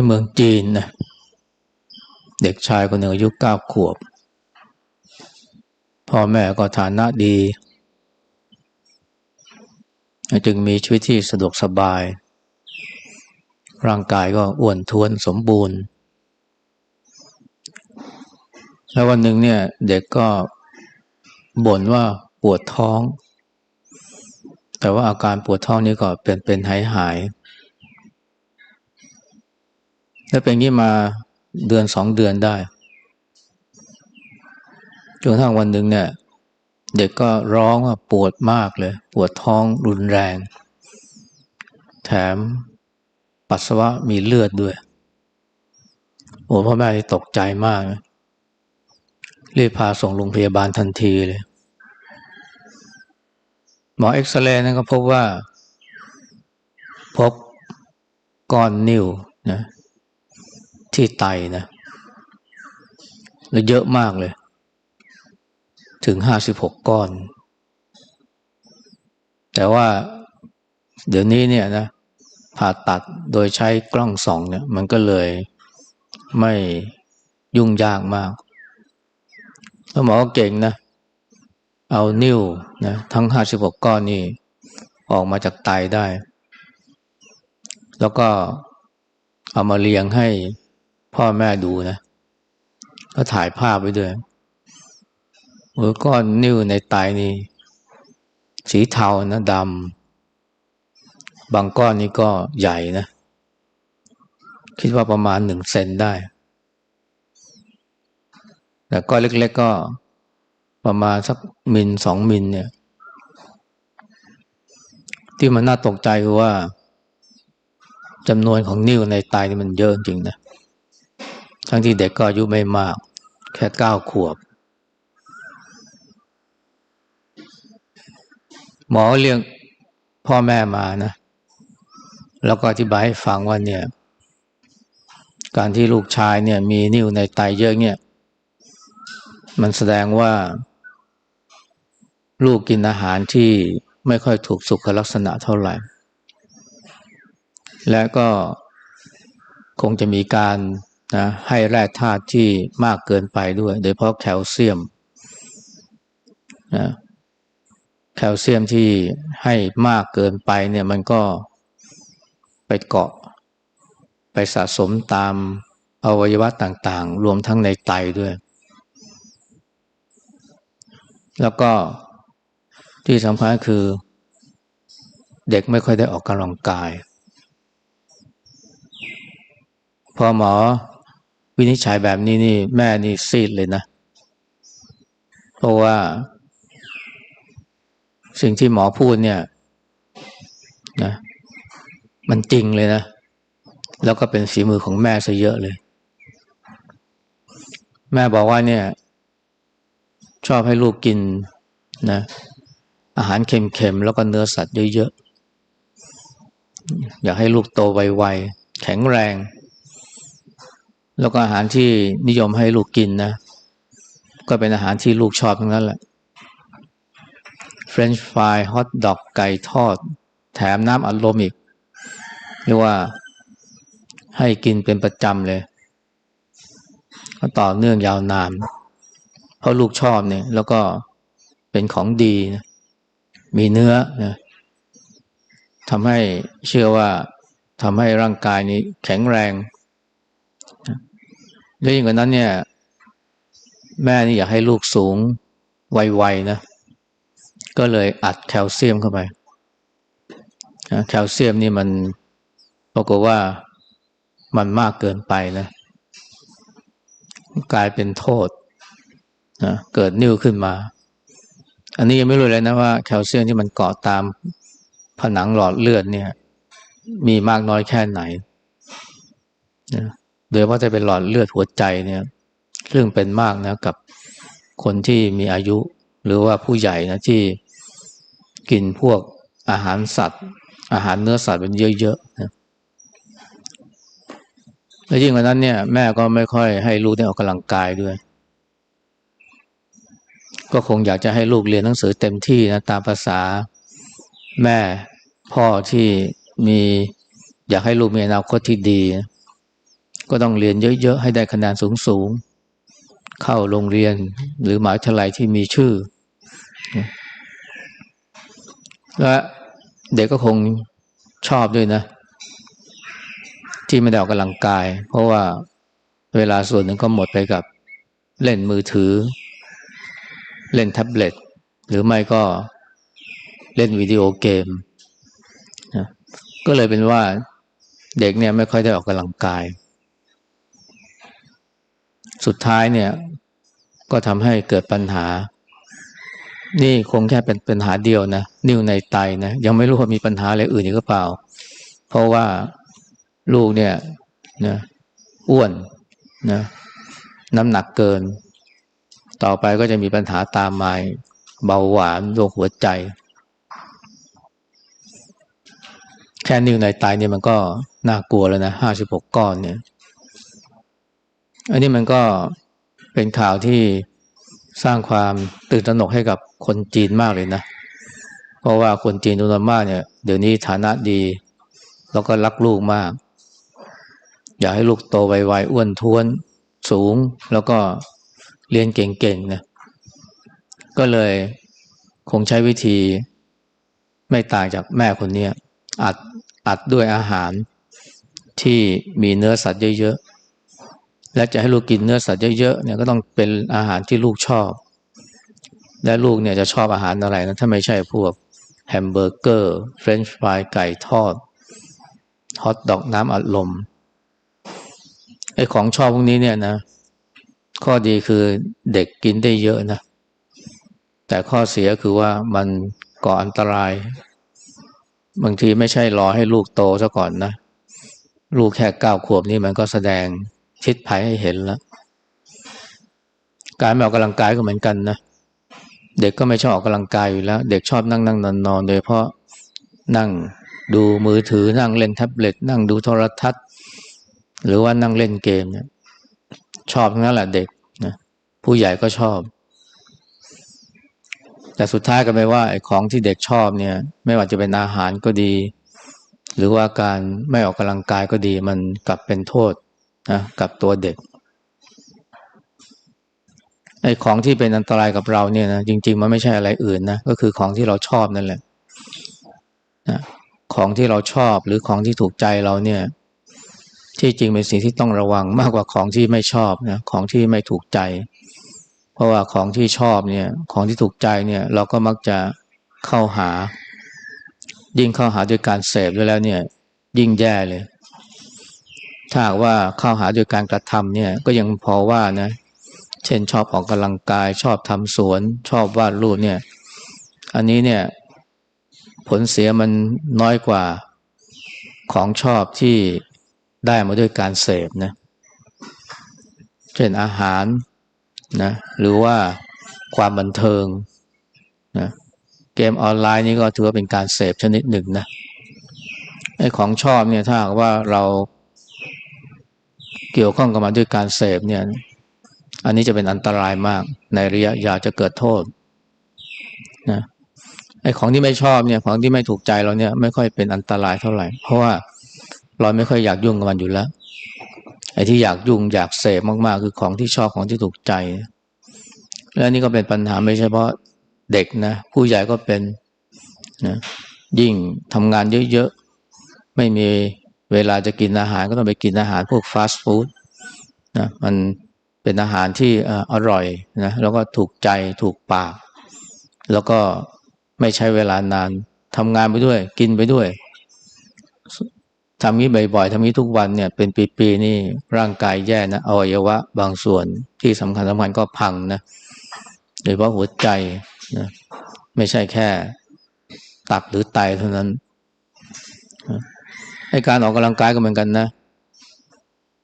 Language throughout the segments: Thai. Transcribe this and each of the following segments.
ที่เมืองจีนนะเด็กชายคนหนึ่งอายุเก้าขวบ พ่อแม่ก็ฐานะดี จึงมีชีวิตที่สะดวกสบาย ร่างกายก็อ้วนท้วนสมบูรณ์ แล้ววันหนึ่งเนี่ยเด็กก็บ่นว่าปวดท้อง แต่ว่าอาการปวดท้องนี้ก็เป็นเป็นหายหาย แล้วเป็นงี้มาเดือนสองเดือนได้จนทั้งวันหนึ่งเนี่ย เด็กก็ร้องว่าปวดมากเลย ปวดท้องรุนแรง แถมปัสสาวะมีเลือดด้วย โอ้พ่อแม่ตกใจมากรีบพาส่งโรงพยาบาลทันทีเลย หมอเอ็กซเรย์นั้นก็พบว่า พบก้อนนิ่วนะ ที่ไตนะแล้วเยอะมากเลย ถึงห้าสิบหกก้อน แต่ว่าเดี๋ยวนี้เนี่ยนะผ่าตัดโดยใช้กล้องส่องเนี่ย มันก็เลยไม่ยุ่งยากมากแล้วหมอเก่งนะ เอานิ้วนะทั้งห้าสิบหกก้อนนี่ออกมาจากไตได้ แล้วก็เอามาเรียงให้ พ่อแม่ดูนะก็ถ่ายภาพไว้ด้วยมือก้อนนิ้วในไตนี่ สีเทานะดำบางก้อนนี่ก็ใหญ่นะ คิดว่าประมาณหนึ่งเซนได้แต่ก้อนเล็กๆก็ประมาณสักมิลสองมิลเนี่ย ที่มันน่าตกใจคือว่าจำนวนของนิ้วในไตนี่มันเยอะจริงนะ ทั้งที่เด็กก็อายุไม่มาก แค่เก้าขวบ หมอเรียกพ่อแม่มานะ แล้วก็อธิบายให้ฟังว่าเนี่ย การที่ลูกชายเนี่ยมีนิ่วในไตเยอะเนี่ย มันแสดงว่า ลูกกินอาหารที่ไม่ค่อยถูกสุขลักษณะเท่าไหร่ และก็คงจะมีการ นะให้แร่ธาตุที่มากเกินไปด้วย โดยเพราะแคลเซียมนะแคลเซียมที่ให้มากเกินไปเนี่ยมันก็ไปเกาะ ไปสะสมตามอวัยวะต่างๆ รวมทั้งในไตด้วย แล้วก็ที่สำคัญคือ เด็กไม่ค่อยได้ออกกำลังกาย พอหมอ วินิจฉัยแบบนี้นี่แม่นี่ซีดเลยนะ เพราะว่า สิ่งที่หมอพูดเนี่ยนะมันจริงเลยนะ แล้วก็เป็นฝีมือของแม่ซะเยอะเลย แม่บอกว่าเนี่ย ชอบให้ลูกกินนะ อาหารเค็มๆ แล้วก็เนื้อสัตว์เยอะๆ อยากให้ลูกโตไวๆ แข็งแรง แล้วก็อาหารที่นิยมให้ลูกกินนะ ก็เป็นอาหารที่ลูกชอบทั้งนั้นแหละเฟรนช์ฟรายฮอทดอกไก่ทอด แถมน้ำอัดลมอีกเรียกว่าให้กินเป็นประจำเลย ก็ต่อเนื่องยาวนาน เพราะลูกชอบเนี่ย แล้วก็เป็นของดีนะมีเนื้อนะทำให้เชื่อว่าทำให้ร่างกายนี้แข็งแรง แล้วยิ่งกว่านั้นเนี่ย แม่นี่อยากให้ลูกสูงไวๆนะ ก็เลยอัดแคลเซียมเข้าไปแคลเซียมนี่มันปรากฏว่ามันมากเกินไปนะ กลายเป็นโทษนะเกิดนิ่วขึ้นมา อันนี้ยังไม่รู้เลยนะว่าแคลเซียมที่มันเกาะตามผนังหลอดเลือดเนี่ย มีมากน้อยแค่ไหนนะ โดยว่าจะเป็นหลอดเลือดหัวใจเนี่ยซึ่งเป็นมากนะกับคนที่มีอายุ หรือว่าผู้ใหญ่นะที่กินพวกอาหารสัตว์ อาหารเนื้อสัตว์เป็นเยอะๆนะและยิ่งกว่านั้นเนี่ย แม่ก็ไม่ค่อยให้ลูกได้ออกกำลังกายด้วย ก็คงอยากจะให้ลูกเรียนหนังสือเต็มที่นะตามภาษาแม่พ่อที่มีอยากให้ลูกมีอนาคตที่ดีนะ ก็ต้องเรียนเยอะ ๆ ให้ได้คะแนนสูง ๆ เข้าโรงเรียนหรือหมหาวิทยาลัยที่มีชื่อ และเด็กก็คงชอบด้วยนะ ที่ไม่ได้ออกกำลังกาย เพราะว่าเวลาส่วนหนึ่งก็หมดไปกับเล่นมือถือ เล่นแท็บเล็ต หรือไม่ก็เล่นวิดีโอเกมนะก็เลยเป็นว่าเด็กเนี่ยไม่ค่อยได้ออกกำลังกาย สุดท้ายเนี่ย ก็ทำให้เกิดปัญหา นี่คงแค่เป็นปัญหาเดียวนะนิ่วในไตนะยังไม่รู้ว่ามีปัญหาอะไรอื่นอีกหรือเปล่า เพราะว่าลูกเนี่ยนะอ้วนนะน้ำหนักเกิน ต่อไปก็จะมีปัญหาตามมาเบาหวานโรคหัวใจ แค่นิ้วในไตเนี่ยมันก็น่ากลัวแล้วนะห้าสิบหกก้อนเนี่ย อันนี้มันก็เป็นข่าวที่สร้างความตื่นตระหนกให้กับคนจีนมากเลยนะ เพราะว่าคนจีนจำนวนมากเนี่ยเดี๋ยวนี้ฐานะดี แล้วก็รักลูกมาก อยากให้ลูกโตไวๆอ้วนท้วนสูง แล้วก็เรียนเก่งๆนะก็เลยคงใช้วิธีไม่ต่างจากแม่คนนี้อัดอัดด้วยอาหารที่มีเนื้อสัตว์เยอะๆ และจะให้ลูกกินเนื้อสัตว์เยอะๆเนี่ยก็ต้องเป็นอาหารที่ลูกชอบ และลูกเนี่ยจะชอบอาหารอะไรนะถ้าไม่ใช่พวกแฮมเบอร์เกอร์เฟรนช์ฟรายไก่ทอดฮอทดอกน้ำอัดลมไอ้ของชอบพวกนี้เนี่ยนะ ข้อดีคือเด็กกินได้เยอะนะ แต่ข้อเสียคือว่ามันก่ออันตราย บางทีไม่ใช่รอให้ลูกโตซะก่อนนะ ลูกแค่เก้าขวบนี่มันก็แสดง ทิศภัยให้เห็นแล้ว การไม่ออกกำลังกายก็เหมือนกันนะเด็กก็ไม่ชอบออกกำลังกายอยู่แล้ว เด็กชอบนั่งนั่งนอนนอนโดยเพราะนั่งดูมือถือนั่งเล่นแท็บเล็ตนั่งดูโทรทัศน์ หรือว่านั่งเล่นเกมเนี่ยชอบทั้งนั้นแหละเด็กนะผู้ใหญ่ก็ชอบ แต่สุดท้ายก็ไม่ว่าไอ้ของที่เด็กชอบเนี่ย ไม่ว่าจะเป็นอาหารก็ดี หรือว่าการไม่ออกกำลังกายก็ดี มันกลับเป็นโทษ นะกับตัวเด็กไอ้ของที่เป็นอันตรายกับเราเนี่ยนะจริง ๆ มันไม่ใช่อะไรอื่นนะก็คือของที่เราชอบนั่นแหละนะของที่เราชอบหรือของที่ถูกใจเราเนี่ย ที่จริงเป็นสิ่งที่ต้องระวังมากกว่าของที่ไม่ชอบนะของที่ไม่ถูกใจ เพราะว่าของที่ชอบเนี่ย ของที่ถูกใจเนี่ย เราก็มักจะเข้าหา ยิ่งเข้าหาด้วยการเสพด้วยแล้วเนี่ย ยิ่งแย่เลย ถ้าว่าเข้าหาโดยการกระทำเนี่ยก็ยังพอว่านะ เช่นชอบออกกำลังกาย ชอบทำสวน ชอบวาดรูปเนี่ย อันนี้เนี่ย ผลเสียมันน้อยกว่าของชอบที่ได้มาด้วยการเสพนะ เช่นอาหารนะ หรือว่าความบันเทิงนะเกมออนไลน์นี่ก็ถือว่าเป็นการเสพชนิดหนึ่งนะไอ้ของชอบเนี่ยถ้าว่าเรา เกี่ยวข้องกับมันด้วยการเสพเนี่ย อันนี้จะเป็นอันตรายมาก ในระยะยาวจะเกิดโทษนะไอ้ของที่ไม่ชอบเนี่ย ของที่ไม่ถูกใจเราเนี่ย ไม่ค่อยเป็นอันตรายเท่าไหร่ เพราะว่าเราไม่ค่อยอยากยุ่งกับมันอยู่แล้ว ไอ้ที่อยากยุ่งอยากเสพมากๆ คือของที่ชอบของที่ถูกใจ และนี่ก็เป็นปัญหาไม่ใช่เพราะเด็กนะ ผู้ใหญ่ก็เป็นนะยิ่งทำงานเยอะๆ ไม่มี เวลาจะกินอาหารก็ต้องไปกินอาหารพวกฟาสต์ฟู้ดนะมันเป็นอาหารที่อร่อยนะแล้วก็ถูกใจถูกปาก แล้วก็ไม่ใช้เวลานานทำงานไปด้วย กินไปด้วยทำนี้บ่อยๆทำนี้ทุกวันเนี่ยเป็นปีๆนี่ร่างกายแย่นะอวัยวะบางส่วนที่สำคัญสำคัญก็พังนะโดยเฉพาะหัวใจนะไม่ใช่แค่ ตับหรือไตเท่านั้น ให้การออกกำลังกายก็เหมือนกันนะ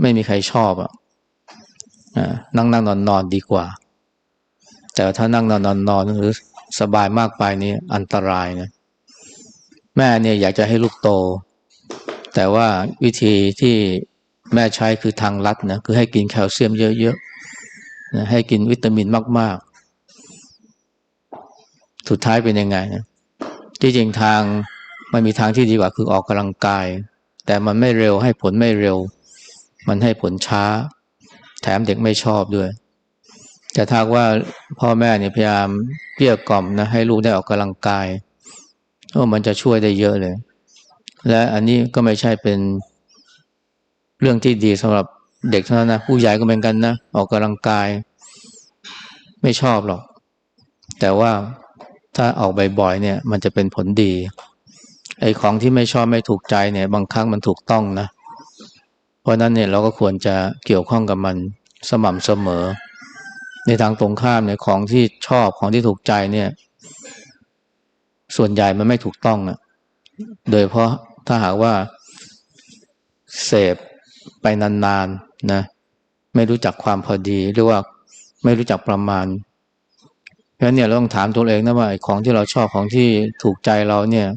ไม่มีใครชอบอะนั่งนั่งนอนนอนดีกว่า แต่ถ้านั่งนอนนอนนอนหรือสบายมากไปนี่อันตรายนะ แม่เนี่ยอยากจะให้ลูกโต แต่ว่าวิธีที่แม่ใช้คือทางลัดนะคือให้กินแคลเซียมเยอะๆนะให้กินวิตามินมากๆ สุดท้ายเป็นยังไงนะที่จริงทางมันมีทางที่ดีกว่าคือออกกำลังกาย แต่มันไม่เร็วให้ผลไม่เร็ว มันให้ผลช้า แถมเด็กไม่ชอบด้วย แต่ถ้าว่าพ่อแม่เนี่ยพยายามเกลี้ยกล่อมนะให้ลูกได้ออกกำลังกายโอ้มันจะช่วยได้เยอะเลย และอันนี้ก็ไม่ใช่เป็นเรื่องที่ดีสำหรับเด็กเท่านั้นนะผู้ใหญ่ก็เหมือนกันนะออกกำลังกาย ไม่ชอบหรอก แต่ว่าถ้าออกบ่อยๆเนี่ย มันจะเป็นผลดี ไอ้ของที่ไม่ชอบไม่ถูกใจเนี่ย บางครั้งมันถูกต้องนะ เพราะนั้นเนี่ยเราก็ควรจะเกี่ยวข้องกับมันสม่ำเสมอ ในทางตรงข้ามเนี่ยของที่ชอบของที่ถูกใจเนี่ย ส่วนใหญ่มันไม่ถูกต้องนะโดยเพราะถ้าหากว่าเสพไปนานๆนะ ไม่รู้จักความพอดีหรือว่าไม่รู้จักประมาณเพราะเนี่ยเราต้องถามตัวเองนะว่าของที่เราชอบของที่ถูกใจเราเนี่ย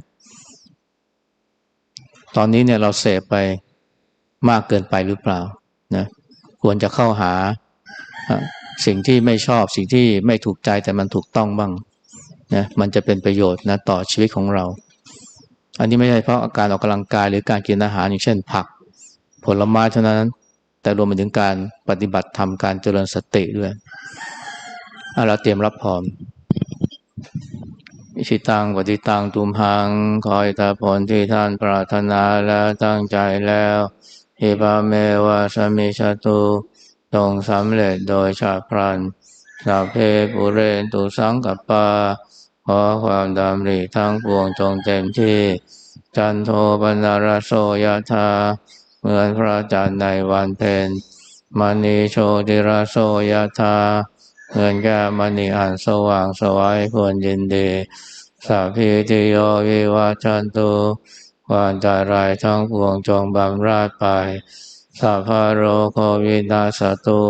ตอนนี้เนี่ยเราเสพไปมากเกินไปหรือเปล่านะควรจะเข้าหาสิ่งที่ไม่ชอบสิ่งที่ไม่ถูกใจแต่มันถูกต้องบ้างนะมันจะเป็นประโยชน์นะต่อชีวิตของเรา อันนี้ไม่ใช่เพราะอาการออกกำลังกายหรือการกินอาหารอย่างเช่นผัก ผลไม้เท่านั้น แต่รวมไปถึงการปฏิบัติธรรมการเจริญสติด้วยเราเตรียมรับพรอิ ชิตังปฏิตังตุมหัง คอยตาผลที่ท่านปรารถนาแล้วตั้งใจแล้วฮิบาเมวะสมิชตุตรงสำเร็จโดยชาพรันสัพเพปุเรนตุสังกปาขอความดำริทั้งปวงจงเต็มที่ จันโทปนารโสยธาเหมือนพระจันทร์ในวันเพ็ญมณีโชติราโสยธา เงินแก้มณีอันสว่างสวายควรยินดีสัพพิติโยวิวัชันตุความตายรายทั้งปวงจงบำราดไปสัพพโรโควินาสตุ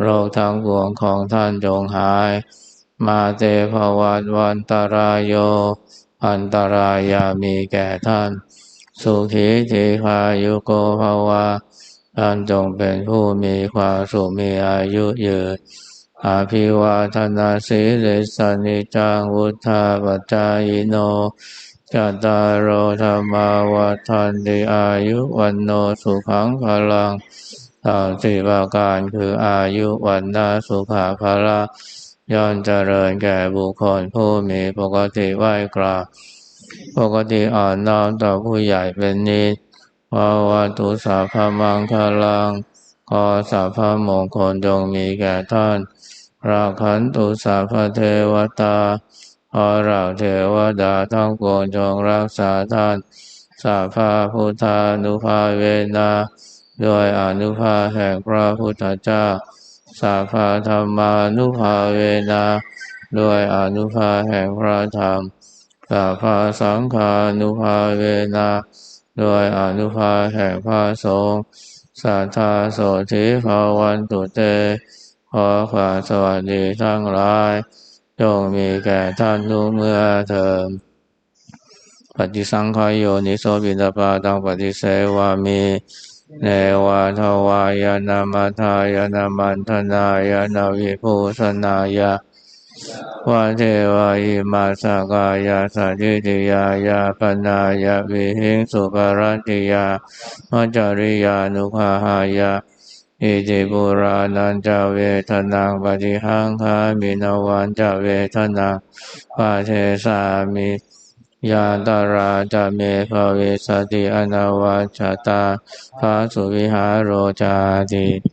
โรคทั้งปวงของท่านจงหาย มาเตภวัตวันตรายโย อันตรายามีแก่ท่าน สุขีทีพายุโกภาวะท่านจงเป็นผู้มีความสุขมีอายุยืน อาภิวาทนาสีลิสานิจังวุธาปจายโนจัตตารโอธรรมาวัฏันติอายุวันโนสุขังพลังสามสี่ประการคืออายุวันนาสุขาภละย่อนเจริญแก่บุคคลผู้มีปกติไหวกราบปกติอ่อนน้อมต่อผู้ใหญ่เป็นนิสภาวะตุสาพมังคลัง ขอสาพมงคลจงมีแก่ท่าน ราขันตุสาพเทวตา ขอเราเทวดาทั้งปวงจงรักษาท่านสาพาพุทธานุภาเวนาด้วยอนุภาแห่งพระพุทธเจ้าสาภาธรรมานุภาเวนาด้วยอนุภาแห่งพระธรรมสาภาสังฆานุภาเวนาด้วยอนุภาแห่งพระสงฆ์ สัทธาโสธิภาวันตุเต ขอความสวัสดีทั้งหลายจงมีแก่ท่านทุกเมื่อเถิดปฏิสังขายโยนิโสบิดาปาตังปฏิเสวามีเนวาทวายนามาทายนามันธนายนาวิภูสนายา วาเทวายมาสกายาสัจิติยายาปนายาวิหิงสุปรติยามัจจริยานุภาหายาอิจิปุรานันจเวทนังปฏิหังคามินวันจเวทนังปเทสามิยาตาราจะเมภเวสติอนาวัชตาภาสุวิหารโรจาติ